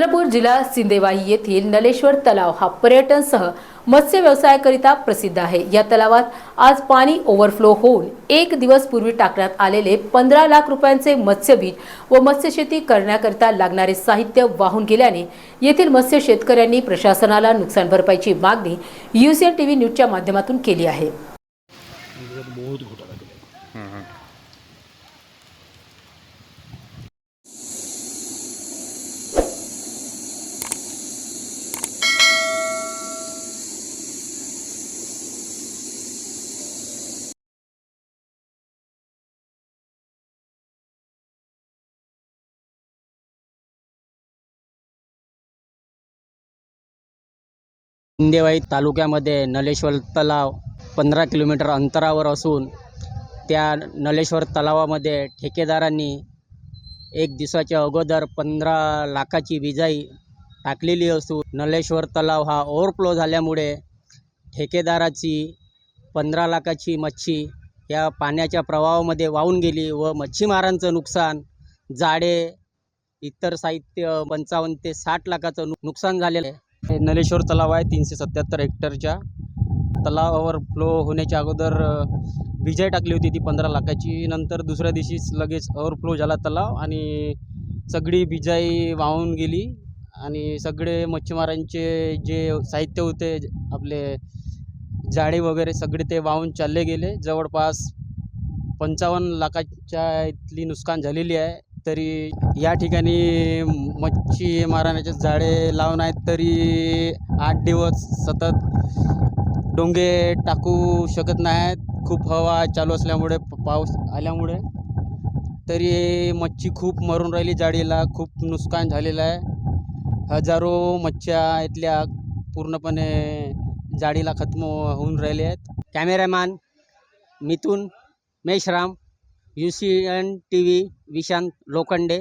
चंद्रपूर जिल्हा सिंदेवाही येथील नलेश्वर तलाव हा पर्यटनसह मत्स्य व्यवसायाकरिता प्रसिद्ध आहे. या तलावात आज पाणी ओव्हरफ्लो होऊन एक दिवस पूर्वी टाकण्यात आलेले पंधरा लाख रुपयांचे मत्स्यबीज व मत्स्यशेती करण्याकरिता लागणारे साहित्य वाहून गेल्याने येथील मत्स्य शेतकऱ्यांनी प्रशासनाला नुकसान भरपाईची मागणी युसीएन टीव्ही न्यूजच्या माध्यमातून केली आहे. इंदेवाई तालुक्यामध्ये नलेश्वर तलाव पंधरा किलोमीटर अंतरावर असून त्या नलेश्वर तलावामध्ये ठेकेदारांनी एक दिवसाच्या अगोदर पंधरा लाखाची विजाई टाकलेली असून नलेश्वर तलाव हा ओव्हरफ्लो झाल्यामुळे ठेकेदाराची पंधरा लाखाची मच्छी या पाण्याच्या प्रवाहामध्ये वाहून गेली व मच्छीमारांचं नुकसान जाळे इतर साहित्य पंचावन्न ते साठ लाखाचं नु नुकसान झालेलं आहे. नलेश्वर तलाव आहे तीनशे सत्याहत्तर हेक्टरच्या. तलावावर फ्लो होण्याच्या अगोदर विजय टाकली होती ती पंधरा लाखाची. नंतर दुसऱ्या दिवशीच लगेच ओव्हरफ्लो झाला तलाव आणि सगळी बिजाई वाहून गेली. आणि सगळे मच्छीमारांचे जे साहित्य होते आपले जाळे वगैरे सगळे ते वाहून चालले गेले. जवळपास पंचावन्न लाखाच्या इथली नुकसान झालेली आहे. तरी या ठिकाणी मच्छी मारण्याचे जाळे लावून आहेत तरी आठ दिवस सतत डोंगे टाकू शकत नाहीत. खूप हवा चालू असल्यामुळे प- पाऊस आल्यामुळे. तरी मच्छी खूप मरून राहिली जाळीला खूप नुकसान झालेलं आहे. हजारो मच्छ्या इथल्या पूर्णपणे जाळीला खत्म होऊन राहिले आहेत. Cameraman Mithun Meshram U C N T V Vishant Lokhande